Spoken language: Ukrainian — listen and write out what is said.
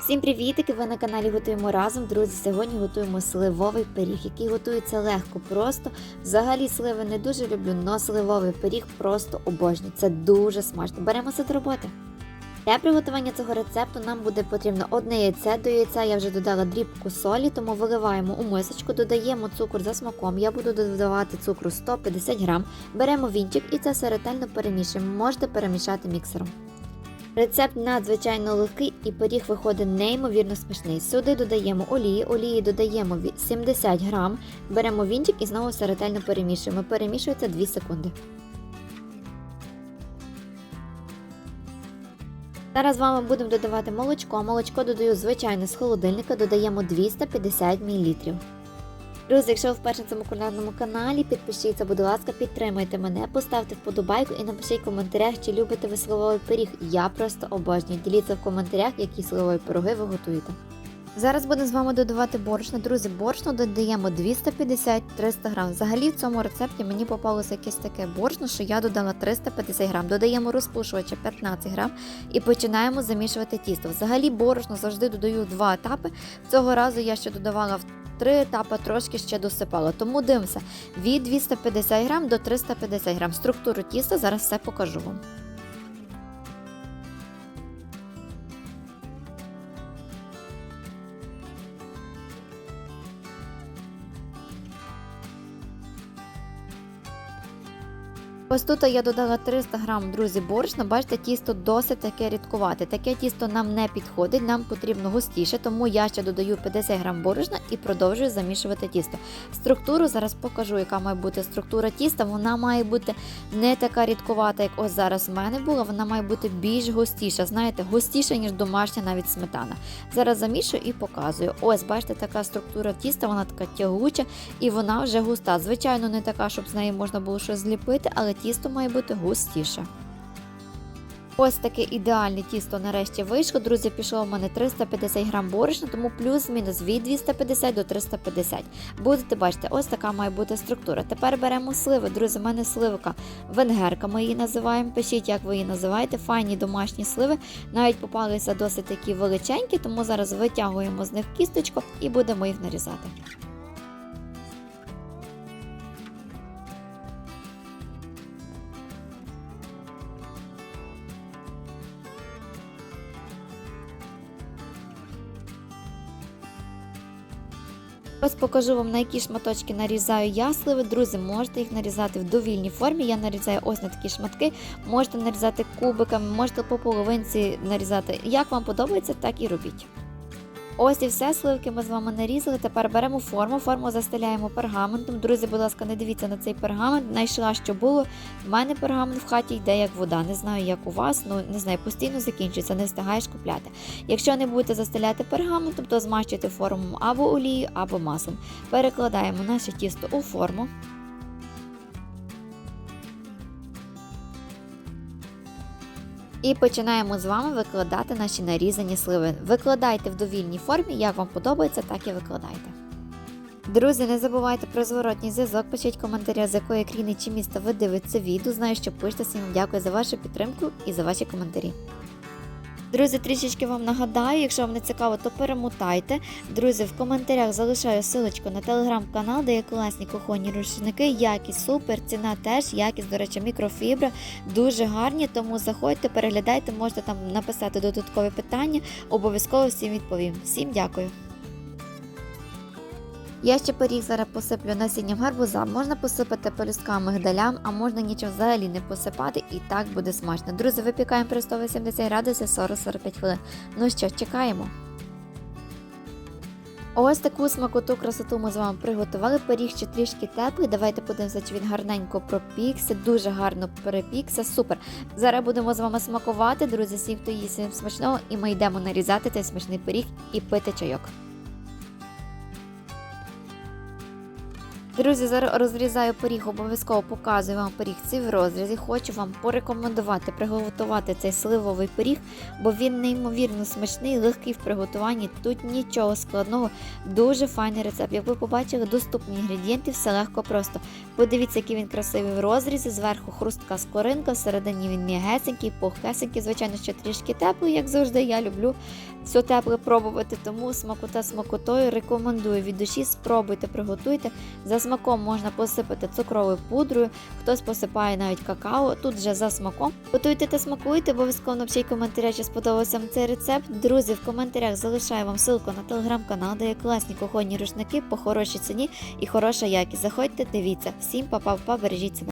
Всім привітики! Ви на каналі Готуємо разом. Друзі, сьогодні готуємо сливовий пиріг, який готується легко, просто. Взагалі сливи не дуже люблю, але сливовий пиріг просто обожнюю. Це дуже смачно. Беремося до роботи. Для приготування цього рецепту нам буде потрібно одне яйце. До яйця я вже додала дрібку солі, тому виливаємо у мисочку, додаємо цукор за смаком. Я буду додавати цукру 150 грам. Беремо вінчик і це все ретельно перемішуємо. Можете перемішати міксером. Рецепт надзвичайно легкий і пиріг виходить неймовірно смачний. Сюди додаємо олії, олії додаємо 70 грам, беремо вінчик і знову все ретельно перемішуємо. Перемішується 2 секунди. Зараз з вами будемо додавати молочко. Молочко додаю звичайно з холодильника, додаємо 250 мл. Друзі, якщо ви вперше на цьому кулінарному каналі, підпишіться, будь ласка, підтримайте мене, поставте вподобайку і напишіть в коментарях, чи любите ви сливовий пиріг. Я просто обожнюю. Діліться в коментарях, які сливові пироги ви готуєте. Зараз будемо з вами додавати борошно. Друзі, борошно додаємо 250-300 грам. Взагалі в цьому рецепті мені попалося якесь таке борошно, що я додала 350 грам. Додаємо розпушувача 15 грам і починаємо замішувати тісто. Взагалі борошно завжди додаю два етапи. Цього разу я ще додавала три етапи, трошки ще досипала. Тому дивимося від 250 грам до 350 грам. Структуру тіста зараз все покажу вам. Ось тут я додала 300 грам, друзі, борошна. Бачите, тісто досить таке рідкувате. Таке тісто нам не підходить, нам потрібно густіше, тому я ще додаю 50 грам борошна і продовжую замішувати тісто. Структуру зараз покажу, яка має бути структура тіста. Вона має бути не така рідкувата, як ось зараз в мене була. Вона має бути більш густіша. Знаєте, густіша, ніж домашня навіть сметана. Зараз замішую і показую. Ось, бачите, така структура тіста, вона така тягуча і вона вже густа. Звичайно, не така, щоб з неї можна було щось зліпити, але тісто має бути густіше. Ось таке ідеальне тісто нарешті вийшло. Друзі, пішло в мене 350 грам борошна, тому плюс-мінус від 250 до 350. Будете бачити, ось така має бути структура. Тепер беремо сливи. Друзі, в мене сливка венгерка, ми її називаємо. Пишіть, як ви її називаєте. Файні домашні сливи. Навіть попалися досить такі величенькі, тому зараз витягуємо з них кісточку і будемо їх нарізати. Ось покажу вам, на які шматочки нарізаю я сливи. Друзі, можете їх нарізати в довільній формі. Я нарізаю ось на такі шматки, можете нарізати кубиками, можете по половинці нарізати. Як вам подобається, так і робіть. Ось і все, сливки ми з вами нарізали. Тепер беремо форму, форму застеляємо пергаментом. Друзі, будь ласка, не дивіться на цей пергамент. Знайшла, що було. В мене пергамент в хаті йде як вода. Не знаю, як у вас, ну не знаю, постійно закінчується, не встигаєш купляти. Якщо не будете застеляти пергаментом, то змащуйте форму або олією, або маслом. Перекладаємо наше тісто у форму. І починаємо з вами викладати наші нарізані сливи. Викладайте в довільній формі, як вам подобається, так і викладайте. Друзі, не забувайте про зворотній зв'язок, пишіть коментарі, з якої країни чи міста ви дивитеся відео. Знаю, що пишете всім дякую за вашу підтримку і за ваші коментарі. Друзі, трішечки вам нагадаю, якщо вам не цікаво, то перемотайте. Друзі, в коментарях залишаю ссылочку на телеграм-канал, де є класні кухонні рушники. Якість супер, ціна теж, якість, до речі, мікрофібра, дуже гарні. Тому заходьте, переглядайте, можете там написати додаткові питання. Обов'язково всім відповім. Всім дякую. Я ще пиріг зараз посиплю насінням гарбуза. Можна посипати пелюстками мигдалям, а можна нічого взагалі не посипати, і так буде смачно. Друзі, випікаємо при 180 градусів 40-45 хвилин. Ну що, чекаємо. Ось таку смакоту красоту ми з вами приготували. Пиріг ще трішки теплий. Давайте подивимося, чи він гарненько пропікся, дуже гарно перепікся. Супер. Зараз будемо з вами смакувати, друзі, всім, хто їсть смачного, і ми йдемо нарізати цей смачний пиріг і пити чайок. Друзі, зараз розрізаю пиріг, обов'язково показую вам пиріг цей в розрізі. Хочу вам порекомендувати приготувати цей сливовий пиріг, бо він неймовірно смачний, легкий в приготуванні. Тут нічого складного, дуже файний рецепт. Як ви побачили, доступні інгредієнти, все легко просто. Подивіться, який він красивий в розрізі. Зверху хрустка скоринка, всередині він м'ягесенький, пухкесенький, звичайно, ще трішки теплий, як завжди. Я люблю все тепле пробувати, тому смакота смакотою рекомендую від душі. Спробуйте, приготуйте. За смаком можна посипати цукровою пудрою, хтось посипає навіть какао. Тут вже за смаком. Готуйте та смакуйте, обов'язково напишіть коментаря, чи сподобався вам цей рецепт. Друзі, в коментарях залишаю вам ссылку на телеграм-канал, де є класні кухонні рушники по хорошій ціні і хороша якість. Заходьте, дивіться. Всім па-па, па бережіть себе.